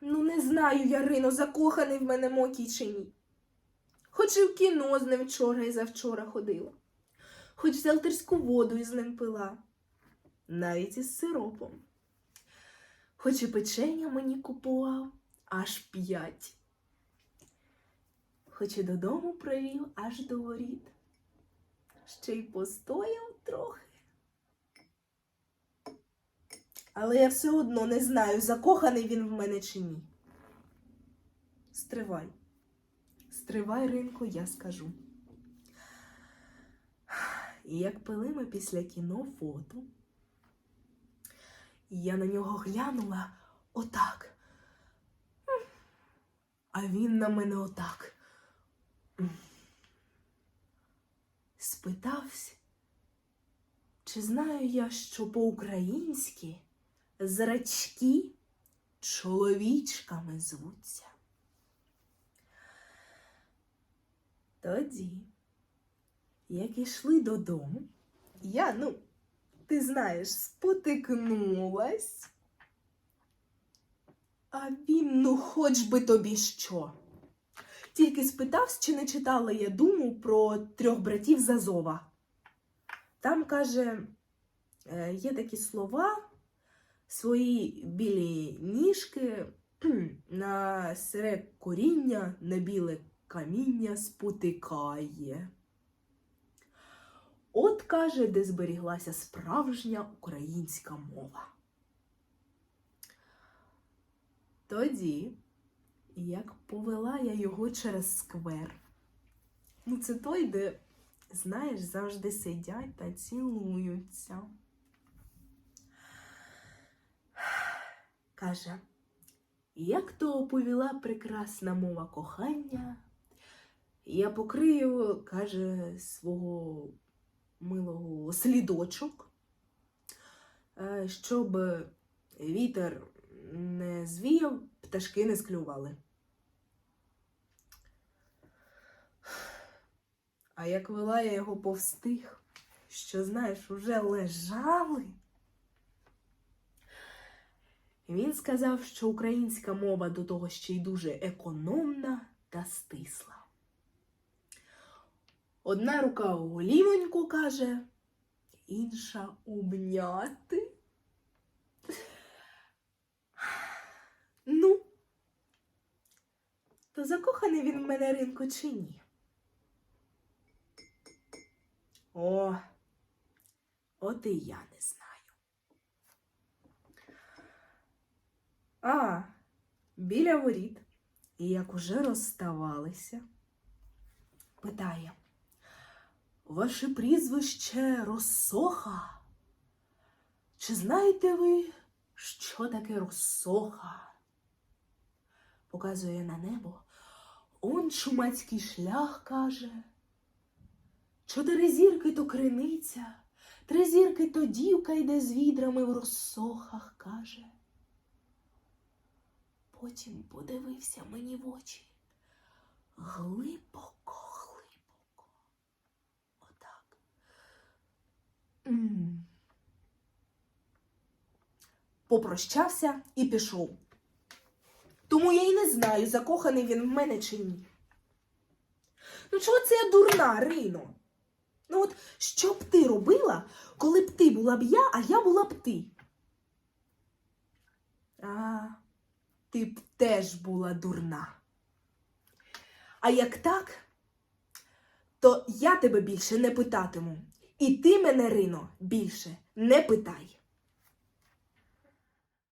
Ну, не знаю, Ярино, закоханий в мене Мокій чи ні. Хоч і в кіно з ним вчора і завчора ходила, хоч селтерську воду із ним пила, навіть із сиропом. Хоч і печення мені купував аж п'ять. Хоч і додому привів аж до воріт, ще й постояв трохи. Але я все одно не знаю, закоханий він в мене чи ні. Стривай. Стривай, Ринко, я скажу. І як пили ми після кіно фото, я на нього глянула отак. А він на мене отак. Спитався, чи знаю я, що по-українськи зрачки чоловічками звуться. Тоді, як ішли додому, я, ну, ти знаєш, спотикнулась. А він, ну, хоч би тобі що. Тільки спитався, чи не читала я думу про трьох братів з Азова. Там, каже, е, є такі слова, свої білі ніжки на сире коріння, на біле каміння спотикає. От каже, де зберіглася справжня українська мова. Тоді, як повела я його через сквер, ну це той, де, знаєш, завжди сидять та цілуються. Каже, як то оповіла прекрасна мова кохання, я покрию, каже, свого милого слідочок, е, щоб вітер не звіяв, пташки не склювали. А як вела я його повстиг, що, знаєш, уже лежали. Він сказав, що українська мова до того ще й дуже економна та стисла. Одна рука у голівоньку каже, інша обняти. Ну, то закоханий він в мене ринку чи ні? О, от і я не знаю. А, біля воріт, і як уже розставалися, питає, ваше прізвище Росоха? Чи знаєте ви, що таке Росоха? Показує на небо. Он чумацький шлях каже. Чотири зірки то криниця, три зірки то дівка йде з відрами в розсохах, каже. Потім подивився мені в очі. Глибоко, глибоко. Отак. Попрощався і пішов. Тому я й не знаю, закоханий він в мене чи ні. Ну, чого це я дурна, Рино? Ну от що б ти робила, коли б ти була б я, а я була б ти? А, ти б теж була дурна. А як так, то я тебе більше не питатиму. І ти мене, Рино, більше не питай.